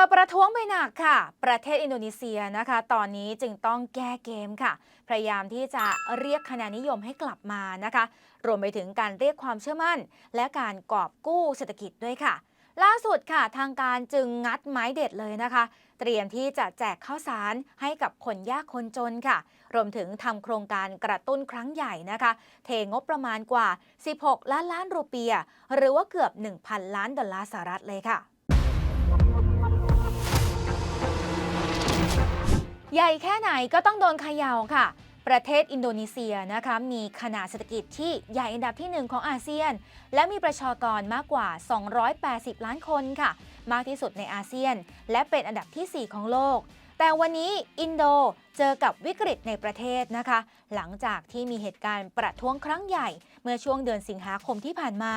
อประท้วงไปหนักค่ะ ประเทศอินโดนีเซียนะคะ ตอนนี้จึงต้องแก้เกมค่ะ พยายามที่จะเรียกคะแนนนิยมให้กลับมานะคะ รวมไปถึงการเรียกความเชื่อมั่น และการกอบกู้เศรษฐกิจด้วยค่ะ ล่าสุดค่ะ ทางการจึงงัดไม้เด็ดเลยนะคะ เตรียมที่จะแจกข้าวสารให้กับคนยากคนจนค่ะ รวมถึงทำโครงการกระตุ้นครั้งใหญ่นะคะ เทงบประมาณกว่า 16 ล้านล้านรูเปียห์หรือว่าเกือบ 1,000 ล้านดอลลาร์สหรัฐเลยค่ะ ใหญ่แค่ไหนก็ต้องโดนเขย่าค่ะ ประเทศอินโดนีเซียนะคะมีขนาดเศรษฐกิจที่ใหญ่อันดับที่หนึ่งของอาเซียน และมีประชากรมากกว่า 280 ล้านคนค่ะ มากที่สุดในอาเซียน และเป็นอันดับทีสี่ 4 ของโลก แต่วันนี้อินโดเจอกับวิกฤตในประเทศนะคะ หลังจากที่มีเหตุการณ์ประท้วงครั้งใหญ่ เมื่อช่วงเดือนสิงหาคมที่ผ่านมา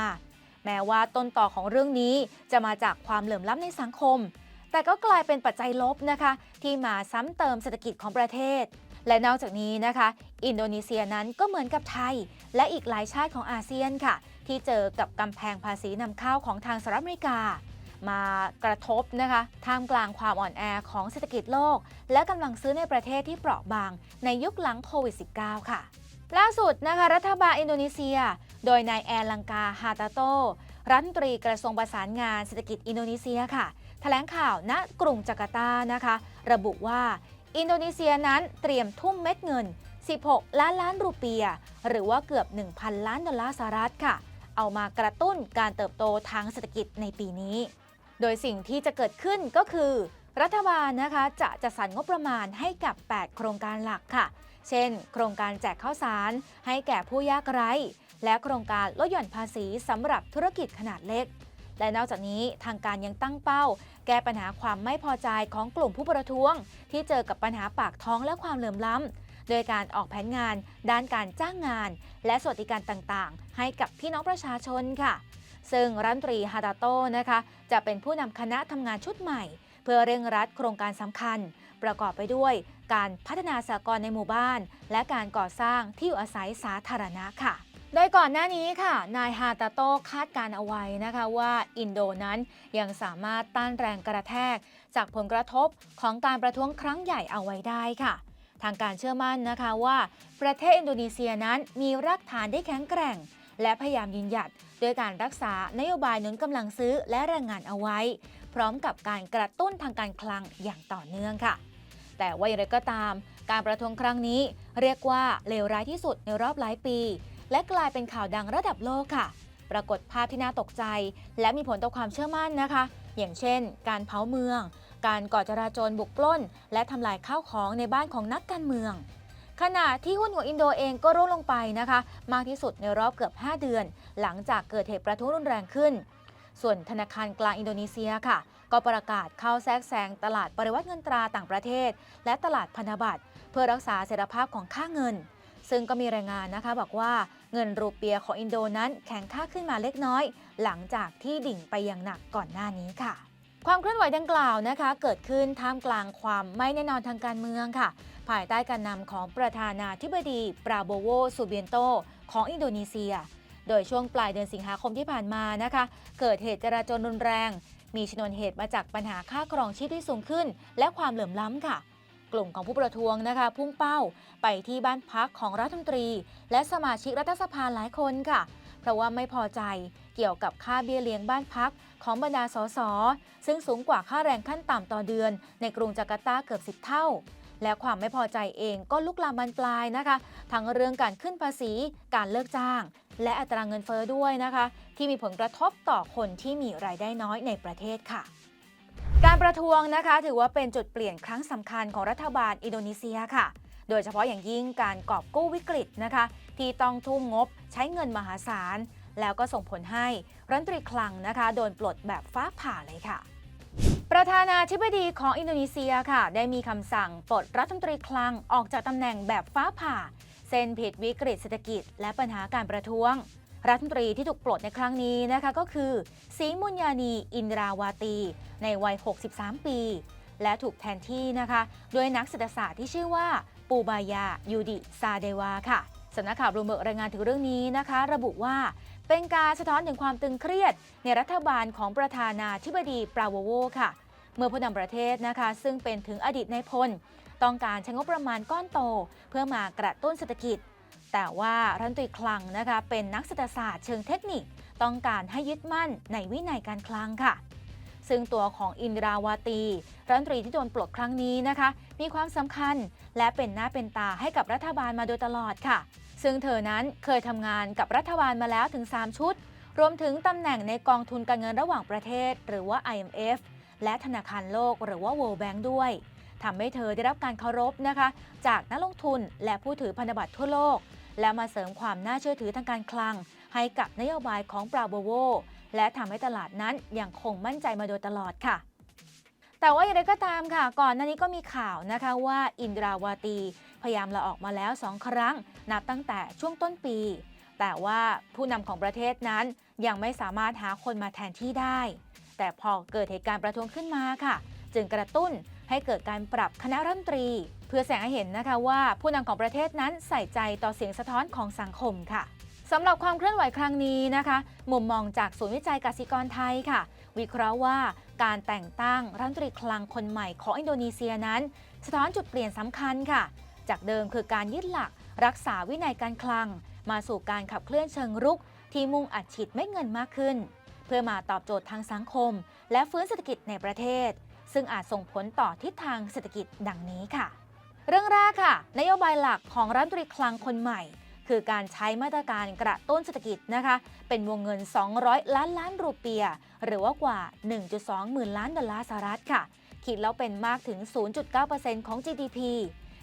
แม้ว่าต้นต่อของเรื่องนี้จะมาจากความเหลื่อมล้ำในสังคม แต่ก็กลายเป็นปัจจัยลบนะคะ ที่มาซ้ำเติมเศรษฐกิจของประเทศ และนอกจากนี้นะคะ อินโดนีเซียนั้นก็เหมือนกับไทย และอีกหลายชาติของอาเซียนค่ะ ที่เจอกับกำแพงภาษีนำเข้าของทางสหรัฐอเมริกา มากระทบนะคะท่ามกลางความอ่อนแอของเศรษฐกิจโลก และกำลังซื้อในประเทศที่เปราะบาง ในยุคหลังโควิด -19 ค่ะล่าสุดนะคะรัฐบาลอินโดนีเซีย โดยนายแอร์ลังกาฮาตาโต รัฐมนตรีกระทรวงประสานงานเศรษฐกิจอินโดนีเซียค่ะแถลงข่าวณกรุงจาการ์ตานะคะ ระบุว่าอินโดนีเซียนั้นเตรียมทุ่มเม็ดเงิน 16 ล้านล้านรูเปียห์หรือว่าเกือบ 1,000 ล้านดอลลาร์สหรัฐค่ะ เอามากระตุ้นการเติบโตทางเศรษฐกิจในปีนี้ โดยสิ่งที่จะเกิดขึ้นก็คือ รัฐบาลนะคะจะจัดสรรงบประมาณให้กับ 8 โครงการหลักค่ะ เช่น โครงการแจกข้าวสาร ให้แก่ผู้ยากไร้ และโครงการลดหย่อนภาษีสำหรับธุรกิจขนาดเล็ก และนอกจากนี้ทางการยังตั้งเป้า แก้ปัญหาความไม่พอใจของกลุ่มผู้ประท้วง ที่เจอกับปัญหาปากท้องและความเหลื่อมล้ำ โดยการออกแผนงาน ด้านการจ้างงาน และสวัสดิการต่างๆ ให้กับพี่น้องประชาชนค่ะ ซึ่งรัฐมนตรีฮาตาโต้นะคะ จะเป็นผู้นำคณะทำงานชุดใหม่ เพื่อเร่งรัดโครงการสำคัญ ประกอบไปด้วยการพัฒนาสากลในหมู่บ้าน และการก่อสร้างที่อยู่อาศัยสาธารณะค่ะโดยก่อนหน้านี้ค่ะ นายฮาตาโต้คาดการเอาไว้นะคะว่าอินโดนั้นยังสามารถต้านแรงกระแทก จากผลกระทบของการประท้วงครั้งใหญ่เอาไว้ได้ค่ะ ทางการเชื่อมั่นนะคะว่า ประเทศอินโดนีเซียนั้นมีรากฐานที่แข็งแกร่ง และพยายามยืนหยัดด้วยการรักษานโยบายหนุนกำลังซื้อและแรงงานเอาไว้ พร้อมกับการกระตุ้นทางการคลังอย่างต่อเนื่องค่ะ แต่ว่าอย่างไรก็ตาม การประท้วงครั้งนี้ เรียกว่าเลวร้ายที่สุดในรอบหลายปี และกลายเป็นข่าวดังระดับโลกค่ะ ปรากฏภาพที่น่าตกใจ และมีผลต่อความเชื่อมั่นนะคะ อย่างเช่น การเผาเมือง การก่อจราจรบุกปล้น และทำลายข้าวของในบ้านของนักการเมือง ขณะที่หุ้นของอินโดเองก็ร่วงลงไปนะคะ มากที่สุดในรอบเกือบ 5 เดือน หลังจากเกิดเหตุประท้วงรุนแรงขึ้น ส่วนธนาคารกลางอินโดนีเซียค่ะ ก็ประกาศเข้าแทรกแซงตลาดปริวัติเงินตราต่างประเทศ และตลาดพันธบัตรเพื่อรักษาเสถียรภาพของค่าเงิน ซึ่งก็มีรายงานนะคะบอกว่าเงินรูเปียของอินโดนั้นแข็งค่าขึ้นมาเล็กน้อย หลังจากที่ดิ่งไปอย่างหนักก่อนหน้านี้ค่ะ ความเคลื่อนไหวดังกล่าวนะคะ เกิดขึ้นท่ามกลางความไม่แน่นอนทางการเมืองค่ะ ภายใต้การนำของประธานาธิบดีปราโบโวซูเบียนโต ของอินโดนีเซีย โดยช่วงปลายเดือนสิงหาคมที่ผ่านมานะคะ เกิดเหตุจราจรรุนแรง มีชนวนเหตุมาจากปัญหาค่าครองชีพที่สูงขึ้น และความเหลื่อมล้ำค่ะ กลุ่มของผู้ประท้วงนะคะ พุ่งเป้าไปที่บ้านพักของรัฐมนตรี และสมาชิกรัฐสภาหลายคนค่ะ เพราะว่าไม่พอใจเกี่ยวกับค่าเบี้ยเลี้ยงบ้านพักของบรรดาสส ซึ่งสูงกว่าค่าแรงขั้นต่ำต่อเดือน ในกรุงจาการ์ตาเกือบ 10 เท่า และความไม่พอใจเองก็ลุกลามบานปลายนะคะ ทั้งเรื่องการขึ้นภาษี การเลิกจ้าง และอัตราเงินเฟ้อด้วยนะคะ ที่มีผลกระทบต่อคนที่มีรายได้น้อยในประเทศค่ะการประท้วงนะคะถือว่าเป็นจุดเปลี่ยนครั้งสำคัญของรัฐบาลอินโดนีเซียค่ะ โดยเฉพาะอย่างยิ่งการกอบกู้วิกฤตนะคะ ที่ต้องทุ่มงบใช้เงินมหาศาล แล้วก็ส่งผลให้รัฐมนตรีคลังนะคะโดนปลดแบบฟ้าผ่าเลยค่ะประธานาธิบดีของอินโดนีเซียค่ะ ได้มีคำสั่งปลดรัฐมนตรีคลังออกจากตำแหน่งแบบฟ้าผ่า เส้นผิดวิกฤตเศรษฐกิจ และปัญหาการประท้วง รัฐมนตรีที่ถูกปลดในครั้งนี้นะคะก็คือสีมุญญานีอินดราวาตี ในวัย 63 ปี และถูกแทนที่นะคะ ด้วยนักเศรษฐศาสตร์ที่ชื่อว่า ปูบายายูดิซาเดวาค่ะสำนักข่าวรูเบิร์กรายงานถึงเรื่องนี้นะคะ ระบุว่าเป็นการสะท้อนถึงความตึงเครียด ในรัฐบาลของประธานาธิบดีปราโวโวค่ะ เมื่อผู้นำประเทศนะคะ ซึ่งเป็นถึงอดีตนายพล ต้องการใช้งบประมาณก้อนโต เพื่อมากระตุ้นเศรษฐกิจ แต่ว่ารัฐมนตรีคลังนะคะเป็นนักเศรษฐศาสตร์เชิงเทคนิค ต้องการให้ยึดมั่นในวินัยการคลังค่ะ ซึ่งตัวของอินดราวาตีรัฐมนตรีที่โดนปลดครั้งนี้นะคะ มีความสำคัญและเป็นหน้าเป็นตาให้กับรัฐบาลมาโดยตลอดค่ะ ซึ่งเธอนั้นเคยทำงานกับรัฐบาลมาแล้วถึง 3 ชุด รวมถึงตำแหน่งในกองทุนการเงินระหว่างประเทศ หรือว่า IMF และธนาคารโลกหรือว่า World Bank ด้วยทำให้เธอได้รับการเคารพนะคะ จากนักลงทุนและผู้ถือพันธบัตรทั่วโลก และมาเสริมความน่าเชื่อถือทางการคลัง ให้กับนโยบายของปราโบโว และทำให้ตลาดนั้นยังคงมั่นใจมาโดยตลอดค่ะ แต่ว่าอย่างไรก็ตามค่ะ ก่อนหน้านี้ก็มีข่าวนะคะว่าอินดราวาตี พยายามลาออกมาแล้ว 2 ครั้ง นับตั้งแต่ช่วงต้นปี แต่ว่าผู้นำของประเทศนั้นยังไม่สามารถหาคนมาแทนที่ได้ แต่พอเกิดเหตุการณ์ประท้วงขึ้นมาค่ะ จึงกระตุ้นให้เกิดการปรับคณะรัฐมนตรี เพื่อแสดงให้เห็นนะคะว่าผู้นำของประเทศนั้นใส่ใจต่อเสียงสะท้อนของสังคมค่ะ สำหรับความเคลื่อนไหวครั้งนี้นะคะ มุมมองจากศูนย์วิจัยกสิกรไทยค่ะ วิเคราะห์ว่าการแต่งตั้งรัฐมนตรีคลังคนใหม่ของอินโดนีเซียนั้น สะท้อนจุดเปลี่ยนสำคัญค่ะ จากเดิมคือการยึดหลัก รักษาวินัยการคลัง มาสู่การขับเคลื่อนเชิงรุก ที่มุ่งอัดฉีดเม็ดเงินมากขึ้น เพื่อมาตอบโจทย์ทางสังคม และฟื้นเศรษฐกิจในประเทศ ซึ่งอาจส่งผลต่อทิศทางเศรษฐกิจดังนี้ค่ะ เรื่องแรกค่ะ นโยบายหลักของรัฐมนตรีคลังคนใหม่ คือการใช้มาตรการกระตุ้นเศรษฐกิจนะคะ เป็นวงเงิน 200 ล้านล้านรูเปีย หรือว่ากว่า 1.2 หมื่นล้านดอลลาร์สหรัฐค่ะ คิดแล้วเป็นมากถึง 0.9%ของ GDP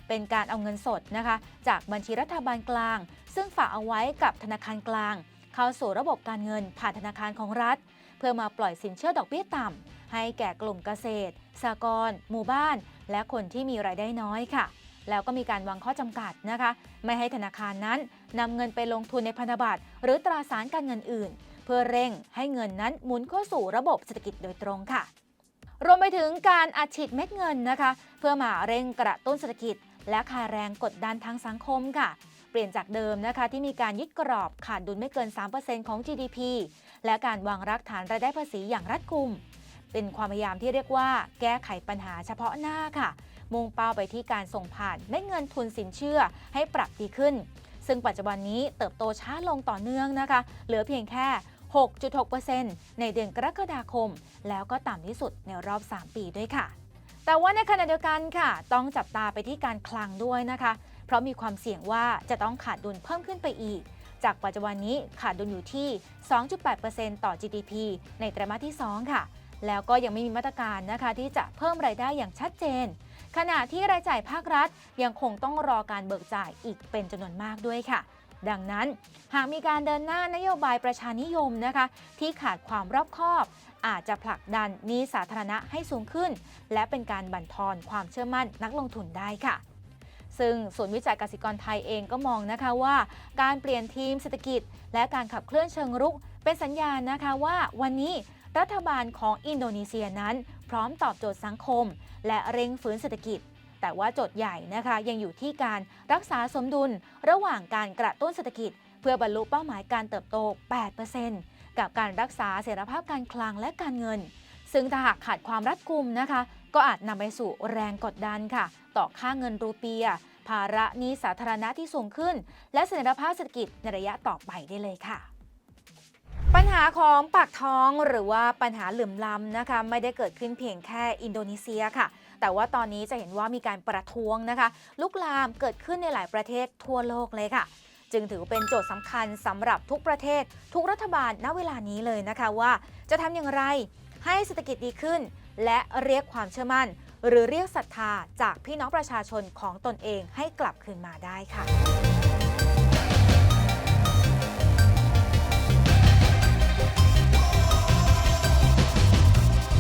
เป็นการเอาเงินสดนะคะ จากบัญชีรัฐบาลกลาง ซึ่งฝากเอาไว้กับธนาคารกลาง เข้าสู่ระบบการเงินผ่านธนาคารของรัฐ เพื่อมาปล่อยสินเชื่อดอกเบี้ยต่ำให้แก่กลุ่มเกษตรสหกรณ์หมู่บ้าน และคนที่มีรายได้น้อยค่ะ แล้วก็มีการวางข้อจำกัดนะคะ ไม่ให้ธนาคารนั้นนำเงินไปลงทุนในพันธบัตรหรือตราสารการเงินอื่น เพื่อเร่งให้เงินนั้นหมุนเข้าสู่ระบบเศรษฐกิจโดยตรงค่ะ รวมไปถึงการอัดฉีดเม็ดเงินนะคะ เพื่อมาเร่งกระตุ้นเศรษฐกิจ และคาแรงกดดันทางสังคมค่ะ เปลี่ยนจากเดิมนะคะที่มีการยึดกรอบขาดดุลไม่เกิน 3%ของ GDP และการวางรากฐานรายได้ภาษีอย่างรัดกุม เป็นความพยายามที่เรียกว่าแก้ไขปัญหาเฉพาะหน้าค่ะ มุ่งเป้าไปที่การส่งผ่านเม็ดเงินทุนสินเชื่อให้ปรับดีขึ้น ซึ่งปัจจุบันนี้เติบโตช้าลงต่อเนื่องนะคะ เหลือเพียงแค่ 6.6%ในเดือนกรกฎาคม แล้วก็ต่ำที่สุดในรอบ 3 ปีด้วยค่ะ แต่ว่าในขณะเดียวกันค่ะ ต้องจับตาไปที่การคลังด้วยนะคะ เพราะมีความเสี่ยงว่าจะต้องขาดดุลเพิ่มขึ้นไปอีกจากปัจจุบันนี้ขาดดุลอยู่ที่ 2.8%ต่อ GDP ในไตรมาสที่ 2 ค่ะ แล้วก็ยังไม่มีมาตรการนะคะที่จะเพิ่มรายได้อย่างชัดเจน ขณะที่รายจ่ายภาครัฐยังคงต้องรอการเบิกจ่ายอีกเป็นจำนวนมากด้วยค่ะ ดังนั้น หากมีการเดินหน้านโยบายประชานิยมนะคะ ที่ขาดความรอบคอบ อาจจะผลักดันนี้สาธารณะให้สูงขึ้น และเป็นการบั่นทอนความเชื่อมั่นนักลงทุนได้ค่ะซึ่งส่วนย์วิจัยกสิกรไทยเองก็มองนะคะว่า การเปลี่ยนทีมเศรษฐกิจ และการขับเคลื่อนเชิงรุก เป็นสัญญาณนะคะว่าวันนี้ รัฐบาลของอินโดนีเซียนั้น พร้อมตอบโจทย์สังคม และเร่งฟื้นเศรษฐกิจ แต่ว่าโจทย์ใหญ่นะคะยังอยู่ที่การรักษาสมดุลระหว่างการกระตุ้นเศรษฐกิจ เพื่อบรรลุเป้าหมายการเติบโต 8%กับการรักษาเสถียรภาพการคลังและการเงิน ซึ่งถ้าหากขาดความรัดกุมนะคะ ก็อาจนำไปสู่แรงกดดันค่ะ ต่อค่าเงินรูเปีย ภาระนี้สาธารณะที่สูงขึ้น และเสถียรภาพเศรษฐกิจในระยะต่อไปได้เลยค่ะ ปัญหาของปากท้องหรือว่าปัญหาเหลื่อมล้ำนะคะ ไม่ได้เกิดขึ้นเพียงแค่อินโดนีเซียค่ะ แต่ว่าตอนนี้จะเห็นว่ามีการประท้วงนะคะ ลุกลามเกิดขึ้นในหลายประเทศทั่วโลกเลยค่ะ จึงถือเป็นโจทย์สำคัญสำหรับทุกประเทศ ทุกรัฐบาลณเวลานี้เลยนะคะว่าจะทำอย่างไรให้เศรษฐกิจดีขึ้น และเรียกความเชื่อมั่น หรือเรียกศรัทธาจากพี่น้องประชาชนของตนเองให้กลับคืนมาได้ค่ะ